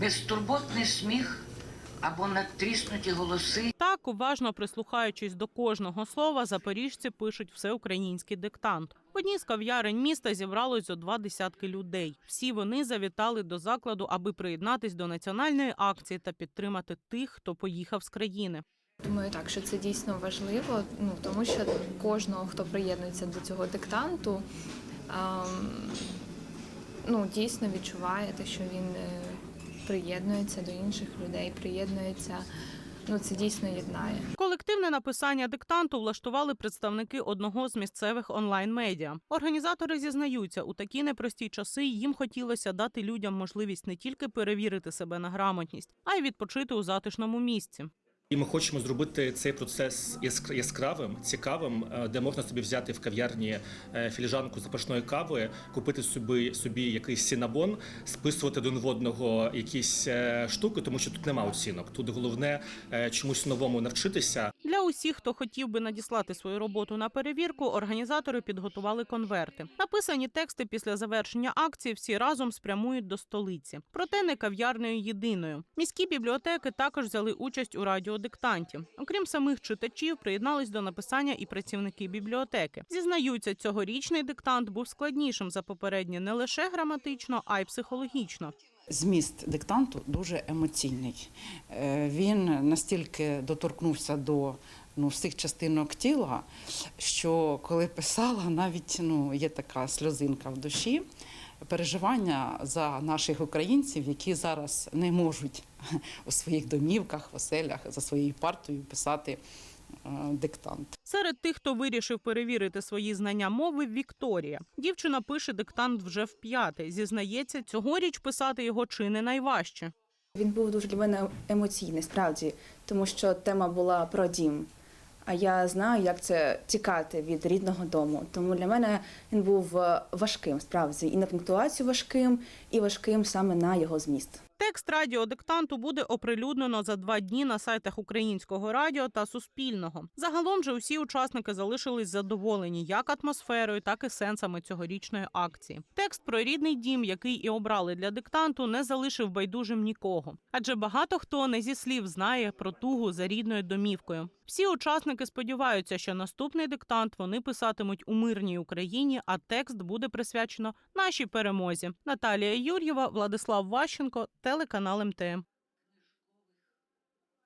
безтурботний сміх або надтріснуті голоси. Так, уважно прислухаючись до кожного слова, запоріжці пишуть всеукраїнський диктант. В одній з кав'ярень міста зібралось зо два десятки людей. Всі вони завітали до закладу, аби приєднатись до національної акції та підтримати тих, хто поїхав з країни. Думаю, так, що це дійсно важливо, ну тому що кожного, хто приєднується до цього диктанту, ем, ну дійсно відчуває те, що він е, приєднується до інших людей, приєднується. Ну це дійсно єднає. Колективне написання диктанту влаштували представники одного з місцевих онлайн-медіа. Організатори зізнаються, у такі непрості часи їм хотілося дати людям можливість не тільки перевірити себе на грамотність, а й відпочити у затишному місці. І ми хочемо зробити цей процес яск- яскравим, цікавим, е, де можна собі взяти в кав'ярні е, філіжанку запашної кави, купити собі собі якийсь сінабон, списувати один в одного якісь е, штуки, тому що тут нема оцінок. Тут головне чомусь новому навчитися. Для усіх, хто хотів би надіслати свою роботу на перевірку, організатори підготували конверти. Написані тексти після завершення акції всі разом спрямують до столиці. Проте не кав'ярнею єдиною. Міські бібліотеки також взяли участь у радіодиктанті. Окрім самих читачів, приєднались до написання і працівники бібліотеки. Зізнаються, цьогорічний диктант був складнішим за попередні не лише граматично, а й психологічно. Зміст диктанту дуже емоційний. Е, Він настільки доторкнувся до ну, всіх частинок тіла, що коли писала, навіть ну, є така сльозинка в душі. Переживання за наших українців, які зараз не можуть у своїх домівках, оселях за своєю партою писати диктант. Серед тих, хто вирішив перевірити свої знання мови, Вікторія. Дівчина пише диктант вже в п'яте. Зізнається, цьогоріч писати його чи не найважче. Він був дуже для мене емоційний, справді, тому що тема була про дім. А я знаю, як це тікати від рідного дому. Тому для мене він був е, важким, справді, і на пунктуацію важким, і важким саме на його зміст. Текст радіодиктанту буде оприлюднено за два дні на сайтах Українського радіо та Суспільного. Загалом же усі учасники залишились задоволені як атмосферою, так і сенсами цьогорічної акції. Текст про рідний дім, який і обрали для диктанту, не залишив байдужим нікого. Адже багато хто не зі слів знає про тугу за рідною домівкою. Всі учасники сподіваються, що наступний диктант вони писатимуть у мирній Україні, а текст буде присвячено нашій перемозі. Наталія Юр'єва, Владислав Ващенко, телеканал МТМ.